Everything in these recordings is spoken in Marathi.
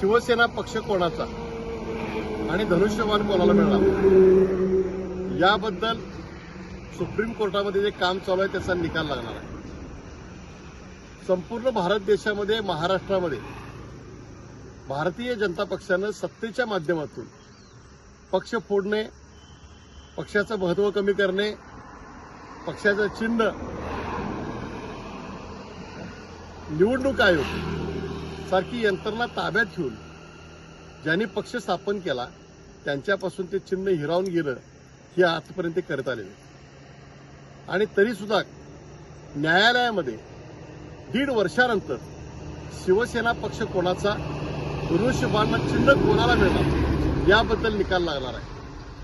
शिवसेना पक्ष कोणाचा? आणि धनुष्यबाण कोणाला मिळणार? याबद्दल सुप्रीम कोर्टामध्ये जे काम चालू आहे त्याचा निकाल लागणार आहे. संपूर्ण भारत देशामध्ये महाराष्ट्रामध्ये भारतीय जनता पक्षानं सत्तेच्या माध्यमातून पक्ष फोडणे पक्षाचं महत्त्व कमी करणे पक्षाचं चिन्ह निवडणूक आयोग सारखी यंत्रणा ताब्यात घेऊन ज्यांनी पक्ष स्थापन केला त्यांच्यापासून ते चिन्ह हिरावून गेलं हे आजपर्यंत ते करत आलेले. आणि तरीसुद्धा न्यायालयामध्ये दीड वर्षानंतर शिवसेना पक्ष कोणाचा धनुष्यबाण चिन्ह कोणाला मिळणार याबद्दल निकाल लागणार आहे.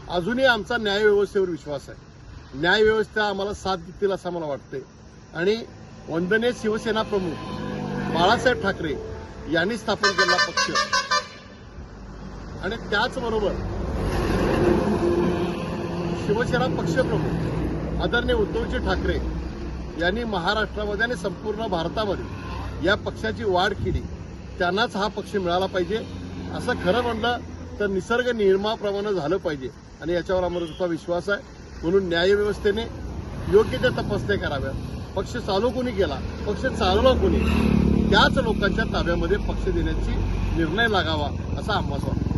अजूनही आमचा न्यायव्यवस्थेवर विश्वास आहे. न्यायव्यवस्था आम्हाला साथ देतील असं मला वाटतंय. आणि वंदने शिवसेना प्रमुख बाळासाहेब ठाकरे यांनी स्थापन केलेला पक्ष. आणि त्याचबरोबर शिवसेना पक्षप्रमुख आदरणीय उद्धवजी ठाकरे यांनी महाराष्ट्रामध्ये आणि संपूर्ण भारतामध्ये या पक्षाची वाढ केली. त्यांनाच हा पक्ष मिळाला पाहिजे. असं खरं म्हणलं तर निसर्ग नियमाप्रमाणे झालं पाहिजे. आणि याच्यावर आम्हाला सुद्धा विश्वास आहे. म्हणून न्यायव्यवस्थेने योग्य त्या तपासण्या कराव्या पक्ष चालू कोणी केला? पक्ष चालवला कोणी? त्याच लोकांच्या ताब्यामध्ये पक्ष देण्याची निर्णय लागावा असा आम्हाला वाटतं.